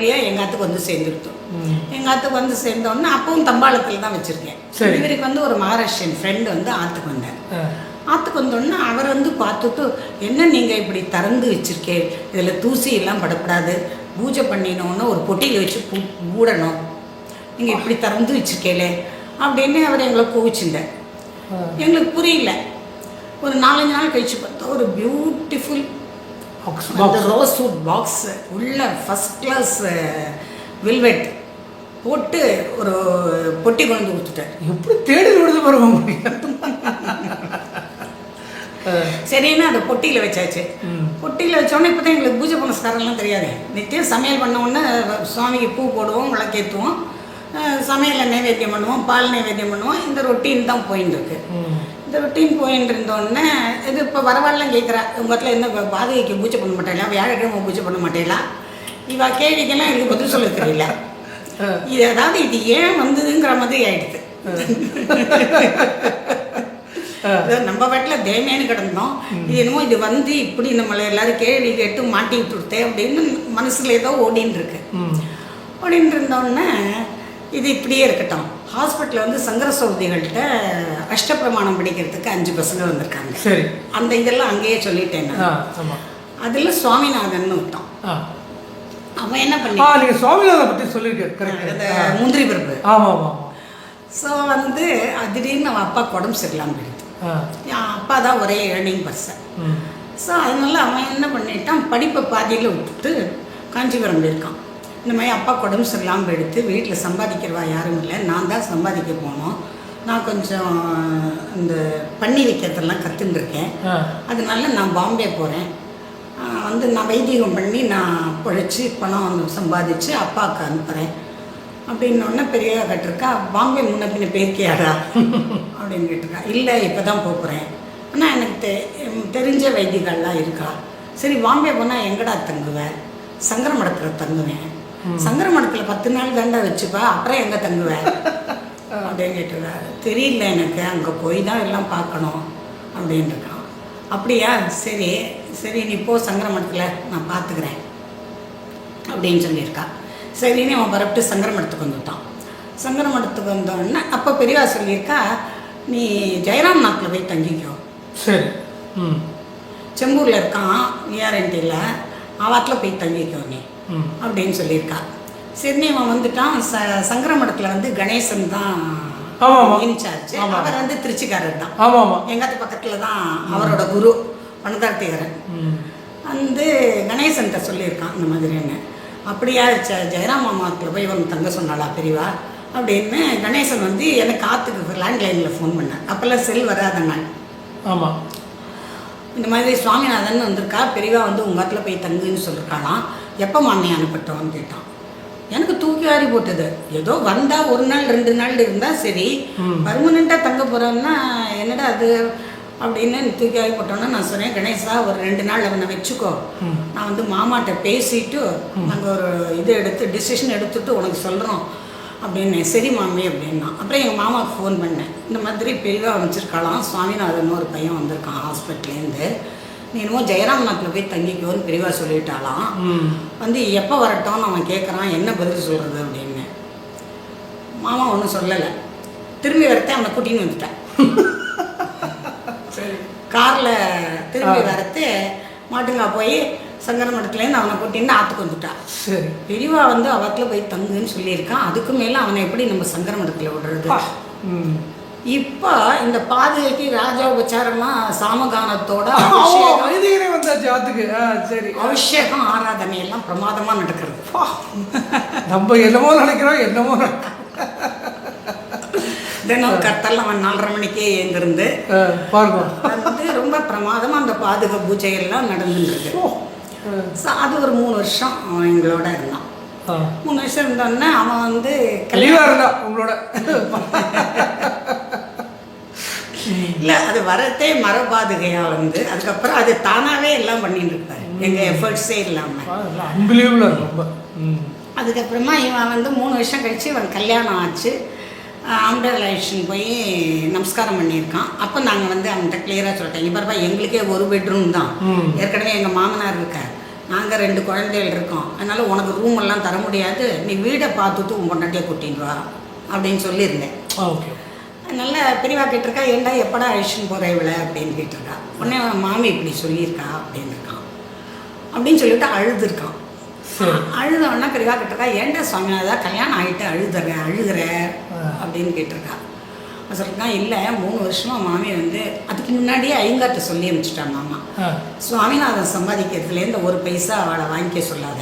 வழியாக எங்கள் ஆத்துக்கு வந்து சேர்ந்துருத்தோம். எங்கள் ஆத்துக்கு வந்து சேர்ந்தோன்னே அப்பவும் தம்பாளத்தில் தான் வச்சுருக்கேன். சரி. இவருக்கு வந்து ஒரு மகாராஷ்டிரியன் ஃப்ரெண்டு வந்து ஆற்றுக்கு வந்தார். ஆற்றுக்கு வந்தோடனே அவர் வந்து பார்த்துட்டு என்ன நீங்கள் இப்படி திறந்து வச்சிருக்கே? இதில் தூசி எல்லாம் படப்படாது பூஜை பண்ணினோன்னு ஒரு பொட்டியில் வச்சு பூ மூடணும் நீங்கள் இப்படி திறந்து வச்சிருக்கேலே. அப்படின்னு அவர் எங்களை கோவிச்சுட்டார். எங்களுக்கு புரியல. ஒரு நாலஞ்சு நாள் கழிச்சு பார்த்தா ஒரு பியூட்டிஃபுல் அந்த. ரோஸ் வுட் பாக்ஸ் உள்ள ஃபஸ்ட் கிளாஸ் வில்வெட் போட்டு ஒரு பொட்டி கொண்டு வந்து கொடுத்துட்டார் எப்படி தேடி விடுது பாருங்க. சரின்னு அதை பொட்டியில் வச்சாச்சு. பொட்டியில் வச்சோடனே இப்போ தான் எங்களுக்கு பூஜை புனஸ்காரம்லாம் தெரியாது நித்தியம் சமையல் பண்ண உடனே சுவாமிக்கு பூ போடுவோம் விளக்கேற்றுவோம் சமையலில் நைவேத்தியம் பண்ணுவோம் பால் நைவேத்தியம் பண்ணுவோம் இந்த ரொட்டீன் தான் போயின்னு இருக்கு. இந்த ரொட்டீன் போயின்னு இருந்தோடனே இது இப்போ வரவாள்லாம் கேட்குறா உங்கள் இடத்துல என்ன பாதகைக்கு பூஜை பண்ண மாட்டேங்களா வியாழக்கிழமை பூஜை பண்ண மாட்டேங்களா இவ கேள்விக்கெல்லாம் எனக்கு பதில் சொல்ல தெரியல. இது அதாவது இது ஏன் வந்ததுங்கிற மாதிரி ஆயிடுது. நம்ம வீட்டில் தேமேன்னு கிடந்தோம். இது என்னமோ இது வந்து இப்படி நம்மளை எல்லாரும் கேள்வி கேட்டு மாட்டி விட்டுருத்தே அப்படின்னு மனசுல ஏதோ ஓடின்னு இருக்கு. ஓடின்னு இருந்தோடனே இது இப்படியே இருக்கட்டும். ஹாஸ்பிட்டலில் வந்து சங்கர சௌதிகள்கிட்ட அஷ்டப்பிரமாணம் படிக்கிறதுக்கு அஞ்சு பசங்க வந்திருக்காங்க. சரி. அந்த இதெல்லாம் அங்கேயே சொல்லிட்டேன் அதில் சுவாமிநாதன் விட்டான் அவன் என்ன பண்ணி நீங்கள் சுவாமிநாதனை பற்றி சொல்லியிருக்கேன் முந்திரி பருப்பு. ஆமாம் ஆமாம் ஆமாம் ஸோ வந்து திடீர்னு அவன் அப்பா உடம்பு சரியில்லாமல் போயிடுது. என் அப்பா தான் ஒரே ஏர்னிங் பர்சன் ஸோ அதனால அவன் என்ன பண்ணிட்டான் படிப்பை பாதியில் விட்டுட்டு காஞ்சிபுரம் போயிருக்கான். இந்த மாதிரி அப்பா உடம்பு சரியில்லாமல் எடுத்து வீட்டில் சம்பாதிக்கிறவா யாரும் இல்லை. நான் தான் சம்பாதிக்க போனோம். நான் கொஞ்சம் இந்த பண்ணி வைக்கிறதெல்லாம் ஆ. அதனால நான் பாம்பே போகிறேன் வந்து நான் வைத்தியம் பண்ணி நான் பிழைச்சி பணம் சம்பாதிச்சு அப்பாவுக்கு அனுப்புகிறேன் அப்படின்னோடனே பெரிய கேட்டிருக்கா பாம்பே முன்ன பின்ன போயிருக்கியாடா? அப்படின்னு கேட்டிருக்கா. இல்லை இப்போ தான் போகிறேன் ஆனால் எனக்கு தெ தெரிஞ்ச வைத்தியங்கள்லாம் இருக்கா. சரி பாம்பே போனால் எங்கடா தங்குவேன் சங்கர மடத்தில் தங்குவேன். சங்கர மடத்தில் பத்து நாள் தாண்டா வச்சுப்பா அப்புறம் எங்கே தங்குவேன் அப்படின்னு கேட்டிருக்கா தெரியல எனக்கு அங்கே போய் தான் எல்லாம் பார்க்கணும் அப்படின்னு இருக்கான் அப்படியா? சரி சரி நீ போ சங்கர மடத்தில் நான் பார்த்துக்கிறேன் அப்படின்னு சொல்லியிருக்கா. சரின்னு அவன் பரப்பிட்டு சங்கர மடத்துக்கு வந்துட்டான். சங்கர மடத்துக்கு வந்தோடனே அப்போ பெரியவா சொல்லியிருக்கா நீ ஜெயராம் நாட்டில் போய் தங்கிக்கோ. சரி. ம் செம்பூரில் இருக்கான் விஆர்என்டியில் அவாத்தில் போய் தங்கிக்கோ நீ. அப்படின்னு சொல்லியிருக்கா. சரி அவன் வந்துட்டான். ச சங்கர மடத்தில் வந்து கணேசன் தான். இன்சார்ஜ். அவர் வந்து திருச்சிக்காரர் தான். ஆமாம். ஆமாம் எங்காத்து பக்கத்தில் தான் அவரோட குரு வனதார்த்திகரன். ம். வந்து கணேசன்கிட்ட சொல்லியிருக்கான் இந்த மாதிரின்னு அப்படியா ஜ ஜெயராம் மாமாத்தில் போய் இவன் தங்க சொன்னாளா பெரியவா? அப்படின்னு கணேசன் வந்து எனக்கு ஆற்றுக்கு லேண்ட்லைனில் ஃபோன் பண்ணேன். அப்போல்லாம் செல் வராத நாள் ஆமாம் இந்த மாதிரி சுவாமிநாதன் வந்திருக்கா? பெரியவா வந்து உங்கள் இடத்துல போய் தங்குன்னு சொல்லியிருக்காளாம் எப்போ மாமி அனுப்பட்டோன்னு கேட்டான். எனக்கு தூக்கி வாரி போட்டது. ஏதோ வந்தால் ஒரு நாள் ரெண்டு நாள் இருந்தால் சரி. பர்மனெண்ட்டாக தங்க போகிறோன்னா என்னடா அது அப்படின்னு தூக்கி வாரி போட்டோன்னா நான் சொன்னேன் கணேசா ஒரு ரெண்டு நாள் அவனை வச்சுக்கோ. நான் வந்து மாமாட்ட பேசிட்டு நாங்கள் ஒரு இது எடுத்து டிசிஷன் எடுத்துட்டு உனக்கு சொல்கிறோம் அப்படின்னு சரி மாமி அப்படின்னா. அப்புறம் எங்கள் மாமாவுக்கு ஃபோன் பண்ணேன். இந்த மாதிரி பெரியவா அமைச்சிருக்காளாம் சுவாமிநாதன் ஒரு பையன் வந்திருக்கான் ஹாஸ்பிட்டல்லேருந்து. நீ என்னமோ ஜெயராம் நாட்டில் போய் தங்கிக்கோன்னு பெரியவா சொல்லிட்டாலாம் வந்து எப்போ வரட்டும்னு அவன் கேட்குறான் என்ன பதில் சொல்கிறது அப்படின்னு. மாமா ஒன்றும் சொல்லலை. திரும்பி வரத்தே அவனை கூட்டின்னு வந்துட்டேன். சரி. காரில் திரும்பி வரத்து மாட்டுங்கா போய் சங்கர மடத்துலேருந்து அவனை கூட்டின்னு ஆற்றுக்கு வந்துட்டான் சரி. பெரியவா வந்து அவத்தில் போய் தங்குன்னு சொல்லியிருக்கான். அதுக்கு மேலே அவனை எப்படி நம்ம சங்கர மடத்தில் விடுறது? இப்போ இந்த பாதுகைக்கு ராஜா உபச்சாரமாக சாமகானத்தோட சரி. அபிஷேகம் ஆராதனை எல்லாம் பிரமாதமாக நடக்கிறது நம்ம என்னமோ நினைக்கிறோம் என்னமோ தினம் கத்தல் அவன் நாலரை மணிக்கே எழுந்திருந்து வந்து ரொம்ப பிரமாதமாக அந்த பாதுகா பூஜை எல்லாம் So, அது ஒரு மூணு வருஷம் எங்களோட இருந்தான். மூணு வருஷம் இருந்தோடனே அவன் வந்து தெளிவா இருந்தா உங்களோட? இல்லை அது வரத்தே மரபாதுகையா வந்து அதுக்கப்புறம் அது தானாகவே எல்லாம் பண்ணிட்டு இருப்பாரு. எங்கள் எஃபர்ட்ஸே இல்லாமல் ரொம்ப. அதுக்கப்புறமா இவன் வந்து மூணு வருஷம் கழிச்சு இவன் கல்யாணம் ஆச்சு. ஆம்படலைஷன் போய் நமஸ்காரம் பண்ணியிருக்கான். அப்போ நாங்கள் வந்து அவன்கிட்ட கிளியராக சொல்லிட்டோம். இப்போ பாருப்பா எங்களுக்கே ஒரு பெட்ரூம் தான். ஏற்கனவே எங்கள் மாமனார் இருக்கார். நாங்கள் ரெண்டு குழந்தைகள் இருக்கோம். அதனால் உனக்கு ரூம் எல்லாம் தர முடியாது. நீ வீடை பார்த்துட்டு உன் பொண்டாட்டியை கூட்டின்னு வா அப்படின்னு சொல்லியிருந்தேன். ஓகே. நல்ல பெரியவா கேட்டிருக்கா ஏன்டா எப்படா அழிச்சுன்னு போகிற இவளை? அப்படின்னு கேட்டிருக்கா. உடனே மாமி இப்படி சொல்லியிருக்கா? அப்படின்னு இருக்கான். அப்படின்னு சொல்லிட்டு அழுதுருக்கான். சரி. அழுதவொடனே பெரியவா கேட்டிருக்கா ஏன்டா சுவாமிநாதா கல்யாணம் ஆகிட்டு அழுதுற அழுகுற. அப்படின்னு கேட்டிருக்கா. சொல்லிருக்கான் இல்லை மூணு வருஷமா மாமி வந்து அதுக்கு முன்னாடியே ஐங்காட்ட சொல்லி அனுப்பிச்சிட்டான் மாமா. சுவாமிநாதன் சம்பாதிக்கிறதுலேருந்து ஒரு பைசா அவளை வாங்கிக்க சொல்லாத.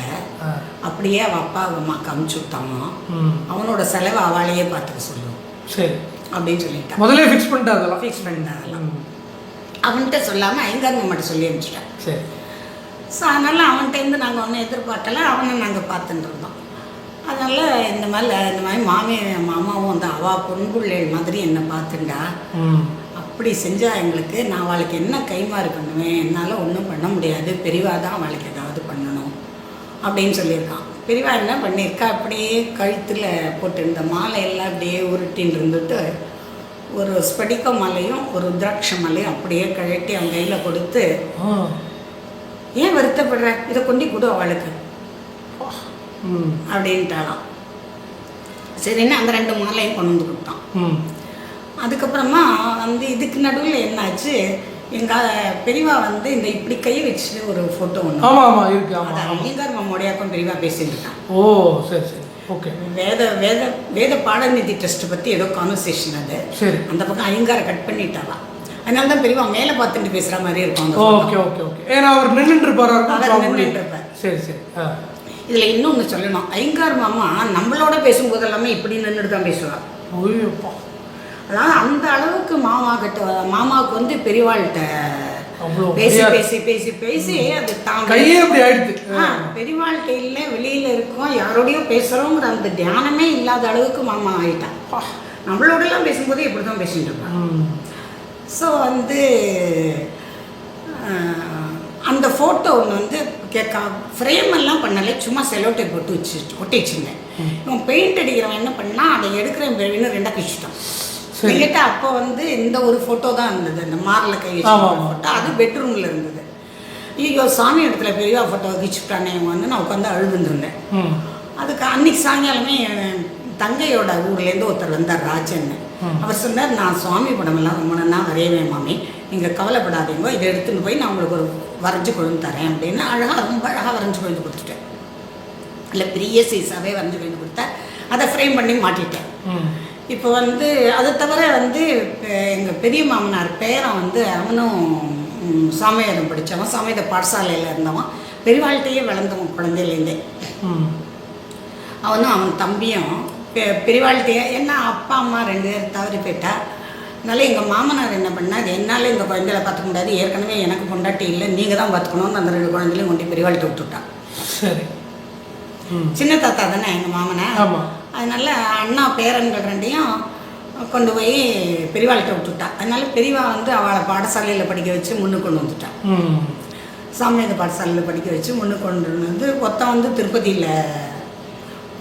அப்படியே அவள் அப்பா அம்மாக்கு அமுச்சு விட்டானோ ம். அவனோட செலவை அவளையே பார்த்துக்க சொல்லும் சரி. அப்படின்னு சொல்லிட்டான் முதல்ல ஃபிக்ஸ் பண்ணிட்டு அதெல்லாம்? ஃபிக்ஸ் பண்ணேன் அதெல்லாம். ம். அவன்கிட்ட சொல்லாமல் ஐங்கார் மாமாட்ட சொல்லி அனுப்பிச்சிட்டேன் சரி. ஸோ அதனால் அவன்கிட்டேருந்து நாங்கள் ஒன்றும் எதிர்பார்க்கல. அவனை நாங்கள் பார்த்துட்டு இருந்தோம். அதனால் இந்த மாதிரி இந்த மாதிரி மாமி மாமாவும் வந்து அவா பொன்புள்ளைகள் மாதிரி என்னை பார்த்துண்டா அப்படி செஞ்சால் எங்களுக்கு நான் அவளுக்கு என்ன கைமாறு பண்ணுவேன்? என்னால் ஒன்றும் பண்ண முடியாது. பெரியவா தான் அவளுக்கு ஏதாவது பண்ணணும். அப்படின்னு சொல்லியிருக்கான் பெரியவா என்ன பண்ணியிருக்கா? அப்படியே கழுத்தில் போட்டிருந்த மாலை எல்லாம் அப்படியே உருட்டின்னு இருந்துட்டு ஒரு ஸ்படிக மாலையும் ஒரு ருத்ராட்ச மாலையும் அப்படியே கழட்டி அவன் கையில் கொடுத்து ஏன் வருத்தப்படுற? இதை கொண்டு கொடு அவளுக்கு. அப்படின்ட்டாலாம் சரின்னு அந்த ரெண்டு மாலையும் கொண்டு வந்து கொடுத்தான். அதுக்கப்புறமா வந்து இதுக்கு நடுவில் என்னாச்சு? எங்கள் பெரியவா வந்து இந்த இப்படி கை வச்சு ஒரு ஃபோட்டோ ஒன்று ஆமாம் ஆமாம் இருக்கு. ஆமாம் அங்கீகார் மாமோடையாக்கும் பெரியவா பேசிட்டு இருக்கான். ஓ சரி சரி. ஓகே. வேத வேத வேத பாடநிதி டெஸ்ட் பற்றி ஏதோ கான்வர்சேஷன் அது. சரி. அந்த பக்கம் ஐங்காரை கட் பண்ணிட்டாலாம் அதனால தான் பெரியவா மேலே பார்த்துட்டு பேசுகிற மாதிரி இருக்கும். Okay okay okay. ஏன்னா அவர் நின்றுட்டு இருப்பாரு? அவர் நின்னுட்டு இருப்பார். சரி சரி. ஆ. இதில் இன்னொன்று சொல்லணும். ஐங்கார் மாமா நம்மளோட பேசும்போது எல்லாமே இப்படி நின்றுட்டு தான் பேசுவார். ஓய்யப்பா அதாவது அந்த அளவுக்கு மாமா கிட்ட மாமாவுக்கு வந்து பெரியவாள்கிட்ட பேசி. பேசி பேசி பேசி அது தான் கையே அப்படி ஆயிடுது. ஆ, பெரியவாள்கிட்ட இல்லை வெளியில் இருக்கோம் யாரோடையோ பேசுகிறோங்கிற அந்த தியானமே இல்லாத அளவுக்கு மாமா ஆயிட்டான் நம்மளோடலாம் பேசும்போது இப்படி தான் பேசிட்டு இருப்பான் ஸோ வந்து அந்த ஃபோட்டோ ஒன்று வந்து ஃப்ரேம் எல்லாம் பண்ணலை சும்மா செலோ டேப் போட்டு வச்சு ஒட்டி வச்சுருந்தேன் இவன் பெயிண்ட் அடிக்கிறவன் என்ன பண்ணா அதை எடுக்கிறேன் பெருவின்னு ரெண்டாக கிழிச்சிட்டான் சரி. என்கிட்ட அப்போ வந்து இந்த ஒரு ஃபோட்டோ தான் இருந்தது. அந்த மாரில் கை. ஃபோட்டோ அது பெட்ரூமில் இருந்தது. ஐயோ சாமி இடத்துல பெரியவா ஃபோட்டோ கிழிச்சுட்டானே வந்து நான் உட்காந்து ம். அதுக்கு அன்னைக்கு சாயங்காலமே தங்கையோட ஊர்லேருந்து ஒருத்தர் வந்தார் ராஜன் அவர் சொன்னார் நான் சுவாமி படமெல்லாம் ரொம்ப நல்லா வரையவேன் மாமி. நீங்கள் கவலைப்படாதீங்க. இதை எடுத்துன்னு போய் நான் உங்களுக்கு ஒரு வரைஞ்சி கொண்டு தரேன் அப்படின்னு அழகாக ரொம்ப அழகாக வரைஞ்சி கொண்டு கொடுத்துட்டேன். இல்லை பெரிய சைஸாகவே வரைஞ்சி கொண்டு கொடுத்தேன். அதை ஃப்ரேம் பண்ணி மாட்டிட்டேன். இப்போ வந்து அதை தவிர வந்து எங்கள் பெரிய மாமனார் பேரன் வந்து அவனும் ம், சாமியாரம் படித்தவன் சாமியார பாடசாலையில் இருந்தவன். பெரியவாழ்கிட்டையே வளர்ந்தவன் குழந்தையிலேருந்தே. அவனும் அவன் தம்பியும் பெ பெரியவாழ்கிட்டயே என்ன அப்பா அம்மா ரெண்டு பேர் தவறி போயிட்டா அதனால எங்கள் மாமனார் என்ன பண்ணார் என்னால் இந்த குழந்தைகளை பார்த்துக்க முடியாது. ஏற்கனவே எனக்கு பொண்டாட்டி இல்லை நீங்கள் தான் பார்த்துக்கணும்னு அந்த ரெண்டு குழந்தைலையும் கொண்டு பெரியவாழ்கிட்ட விட்டுட்டான். சரி. சின்ன தாத்தா தானே எங்கள் மாமனார்? அதனால அண்ணா பேரன்கள் ரெண்டையும் கொண்டு போய் பெரியவாள்கிட்ட விட்டுட்டா அதனால பெரியவா வந்து அவளை பாடசாலையில் படிக்க வச்சு முன்னுக்கு கொண்டு வந்துட்டான். சாமியாத பாடசாலையில் படிக்க வச்சு முன்னுக்கு கொண்டு வந்து ஒருத்தன் வந்து திருப்பதியில்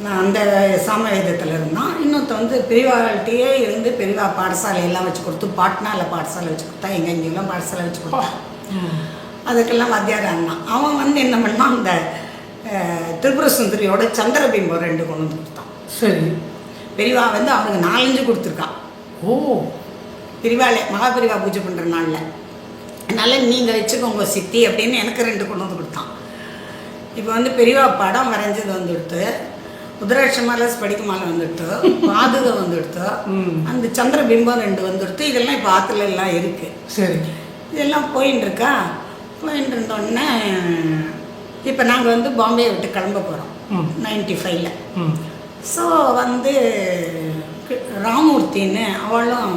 நான் அந்த சாமவேதத்தில் இருந்தான் இன்னொருத்தன் வந்து பெரியவாள்கிட்டயே இருந்து பெரியவா பாடசாலை எல்லாம் வச்சு கொடுத்து பாட்னாவில் பாடசாலை வச்சு கொடுத்தா எங்கே எங்கெல்லாம் பாடசாலை வச்சு கொடுத்தா. ம் அதுக்கெல்லாம் வாத்தியார் அண்ணா. அவன் வந்து என்ன பண்ணான்? அந்த திரிபுர சுந்தரியோட சந்திரபிம்பம் ரெண்டு கொண்டு வந்து கொடுத்தான். சரி. பெரியவா வந்து அவனுக்கு நாலஞ்சு கொடுத்துருக்கான் ஓ. பெரியவாளே மகா பெரியவா பூஜை பண்ணுற நாளில். அதனால் நீங்கள் வச்சுக்கோங்க சித்தி அப்படின்னு எனக்கு ரெண்டு கொண்டு வந்து கொடுத்தான். இப்போ வந்து பெரியவா படம் வரைஞ்சது வந்துடுத்து உதராட்ச மாலை ஸ்படிக்க மாலை வந்துடுத்து பாதுகை வந்துடுத்து அந்த சந்திர பிம்பம் ரெண்டு வந்துடுத்து இதெல்லாம் இப்போ ஆற்றுல எல்லாம் இருக்குது சரி. இதெல்லாம் போயின்னு இருக்கா? போயின்னு இருந்தோடனே இப்போ நாங்கள் வந்து பாம்பே விட்டு கிளம்ப போகிறோம் நைன்டி ஃபைவ்ல. ஸோ வந்து ராமூர்த்தின்னு அவளும்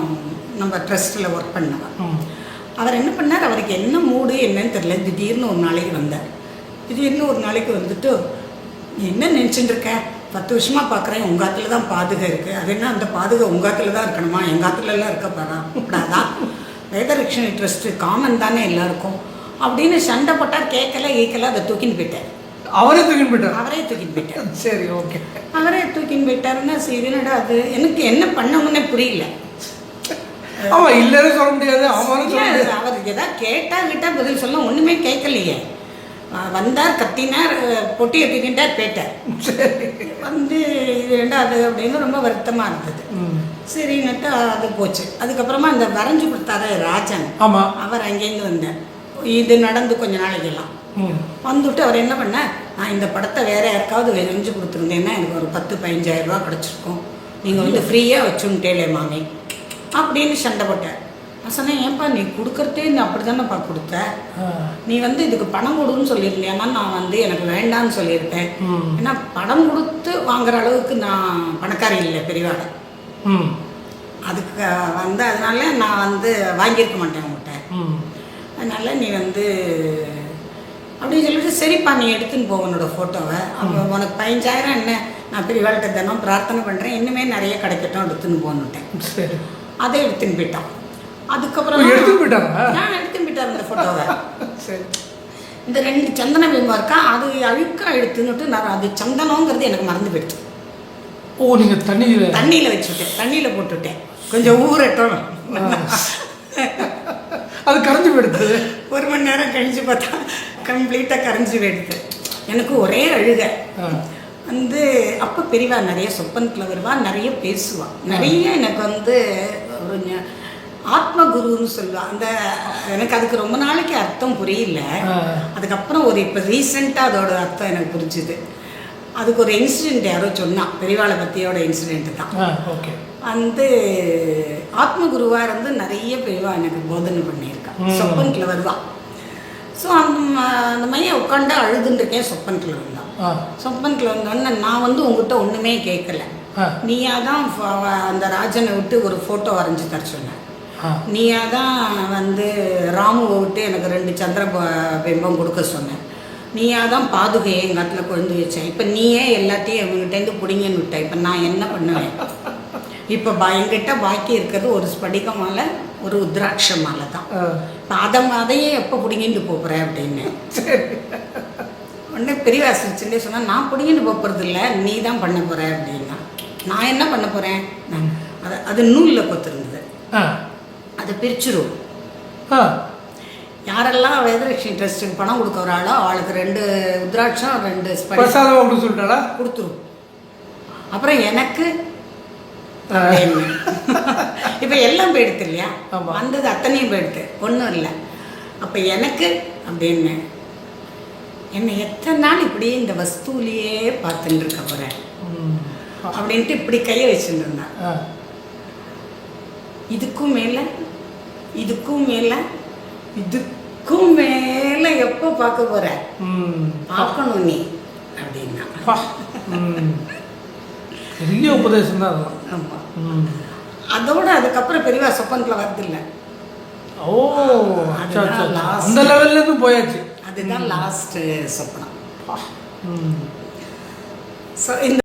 நம்ம ட்ரஸ்ட்டில் ஒர்க் பண்ணவன் அவர் என்ன பண்ணார்? அவருக்கு என்ன மூடு என்னன்னு தெரியல. திடீர்னு ஒரு நாளைக்கு வந்தார். திடீர்னு ஒரு நாளைக்கு வந்துட்டு "நீ என்ன நினச்சிட்டு இருக்க? பத்து வருஷமா பார்க்குறேன் உங்கள் ஆத்துல தான் பாதுகை இருக்குது அது என்ன அந்த பாதுகை உங்கள் ஆத்துல தான் இருக்கணுமா எங்கள் ஆத்துலலாம் இருக்க கூடாதா வேதரட்சணி ட்ரஸ்ட்டு காமன் தானே எல்லாருக்கும். அப்படின்னு சண்டை போட்டார் கேட்கல ஈக்கல அதை தூக்கின்னு போயிட்டார். அவரே தூக்கிட்டு போயிட்டார்? அவரே தூக்கின்னு போயிட்டார். சரி ஓகே. அவரே தூக்கின்னு போயிட்டாருன்னா சரி என்னடா அது? எனக்கு என்ன பண்ணணும்னே புரியல. ஆமாம் இல்லைன்னு சொல்ல முடியாது முடியாது. அவர் ஏதாவது கேட்டா கிட்டா பதில் சொல்ல ஒண்ணுமே கேட்கலையே. வந்தார் கத்தினார் பொட்டி எடுத்துக்கிட்டார் போயிட்டார். வந்து இது ரெண்டாவது அப்படின்னு ரொம்ப வருத்தமாக இருந்தது. சரின்னுட்டு அது போச்சு. அதுக்கப்புறமா இந்த வரைஞ்சு கொடுத்தாரு ராஜன். ஆமாம் அவர் அங்கேருந்து வந்தார். இது நடந்து கொஞ்ச நாளைக்கெல்லாம் வந்துட்டு அவர் என்ன பண்ணார்? நான் இந்த படத்தை வேற யாருக்காவது வரைஞ்சு கொடுத்துருந்தேன்னா எனக்கு ஒரு பத்து பதினஞ்சாயிரம் ரூபா கிடச்சிருக்கும். நீங்கள் வந்து ஃப்ரீயாக வச்சுன்ட்டேலே மாமி. அப்படின்னு சண்டை போட்டார். நான் சொன்னேன் ஏன்பா நீ கொடுக்கறதே நீ அப்படி தானேப்பா கொடுத்த? நீ வந்து இதுக்கு பணம் கொடுன்னு சொல்லியிருந்தேன்னா நான் வந்து எனக்கு வேண்டான்னு சொல்லியிருப்பேன். ஏன்னா பணம் கொடுத்து வாங்குற அளவுக்கு நான் பணக்காரி இல்லை பெரியவாட ம். அதுக்கு வந்து அதனால நான் வந்து வாங்கியிருக்க மாட்டேன் உங்கள்கிட்ட அதனால நீ வந்து அப்படின்னு சொல்லிட்டு சரிப்பா நீ எடுத்துன்னு போ உன்னோட ஃபோட்டோவை அப்போ உனக்கு பதினஞ்சாயிரம் என்ன? நான் பெரியவாள்கிட்ட தினம் பிரார்த்தனை பண்ணுறேன் இன்னுமே நிறைய கிடைக்கட்டும் எடுத்துன்னு போன்னுட்டேன் சரி. அதை எடுத்துன்னு போயிட்டான். அதுக்கப்புறம் போயிட்டாரா? நான் எடுத்துன்னு போயிட்டார் இந்த ஃபோட்டோவை சரி. இந்த ரெண்டு சந்தன பிம்பம் இருக்கா அது அழுக்கா எடுத்துன்னுட்டு நான் அது சந்தனங்கிறது எனக்கு மறந்து போயிடுச்சு. ஓ நீங்கள் தண்ணியில்? தண்ணியில் வச்சுட்டேன். தண்ணியில் போட்டுவிட்டேன் கொஞ்சம் ஊறட்டும். அது கரைஞ்சு போயிடுது? ஒரு மணி நேரம் கழிச்சு பார்த்தா கம்ப்ளீட்டாக கரைஞ்சி போயிடுது. எனக்கு ஒரே அழுகை. வந்து அப்போ பெரியவா நிறைய சொப்பனத்தில் வருவா நிறைய பேசுவா. நிறைய எனக்கு வந்து ஒரு ஆத்ம குருன்னு சொல்லுவா அந்த எனக்கு அதுக்கு ரொம்ப நாளைக்கு அர்த்தம் புரியல. அதுக்கப்புறம் ஒரு இப்போ ரீசெண்டாக அதோட அர்த்தம் எனக்கு புரிஞ்சுது. அதுக்கு ஒரு இன்சிடென்ட் யாரோ சொன்னா பெரியவாளை பற்றியோட இன்சிடென்ட் தான். ஓகே வந்து ஆத்ம குருவா இருந்து நிறைய பெரியவா எனக்கு போதனை பண்ணியிருக்கா. ம். சொப்பனத்தில் வருவா. ஸோ அந்த அந்த மையம் உட்காந்து அழுதுன்னு இருக்கேன் சொப்பனத்தில் வந்தான் ஆ. சொப்பனத்தில் வந்தோடனே நான் வந்து உங்ககிட்ட ஒன்றுமே கேட்கல நீயா தான் அந்த ராஜனை விட்டு ஒரு ஃபோட்டோ வரைஞ்சி தர சொன்னேன் நீயா தான் வந்து ராமுவை விட்டு எனக்கு ரெண்டு சந்திர பிம்பம் கொடுக்க சொன்னேன் நீயா தான் பாதுகையை எங்கள் இடத்துல கொண்டு வச்சேன் இப்போ நீயே எல்லாத்தையும் இவங்ககிட்டேருந்து பிடிங்கன்னு விட்ட. இப்போ நான் என்ன பண்ணுவேன்? இப்போ பா என்கிட்ட பாக்கி இருக்கிறது ஒரு ஸ்படிக மாலை ஒரு உத்ராட்ச மாலை தான் இப்போ அதை அதையே எப்போ பிடிங்கிட்டு போகிறேன் அப்படின்னு. உடனே பெரியவா சிரிச்சுட்டே சொன்னா நான் பிடிங்கிட்டு போகிறது இல்லை நீ தான் பண்ண போகிற அப்படின்னா. நான் என்ன பண்ண போகிறேன் அது அது நூலில் கொத்துருந்தது. அதை பிரிச்சிரும். யாரெல்லாம் வேதலட்சுமி ட்ரஸ்ட்டுக்கு பணம் கொடுக்க வராளோ அவளுக்கு ரெண்டு உத்ராட்சம் ரெண்டு பிரசாதம் அப்படின்னு சொல்லிட்டாளா? கொடுத்துரும். அப்புறம் எனக்கு. இப்போ எல்லாம் போயிடுது இல்லையா. வந்தது அத்தனையும் போயிடுது ஒன்றும் இல்லை. அப்போ எனக்கு அப்படின்னு என்னை? எத்தனை நாள் இப்படி இந்த வஸ்துவிலேயே பார்த்துட்டு இருக்க போகிறேன் அப்படின்ட்டு இப்படி கையை வச்சுட்டு இருந்தான் இதுக்கும் மேலே இதுக்கும் மேலே இதுக்கும் மேலே எப்போ பார்க்க போற? ம். பார்க்கணும் நீ அப்படின்னா. பெரிய உபதேசம் தான் ஆமாம் அதோட அதுக்கப்புறம் பெரியவா சொப்பனத்தில் வரதில்ல ஓ. அந்த லெவல்ல இருந்து போயாச்சு. அதுதான் லாஸ்ட்டு சொப்பனம். ம். ஸோ இந்த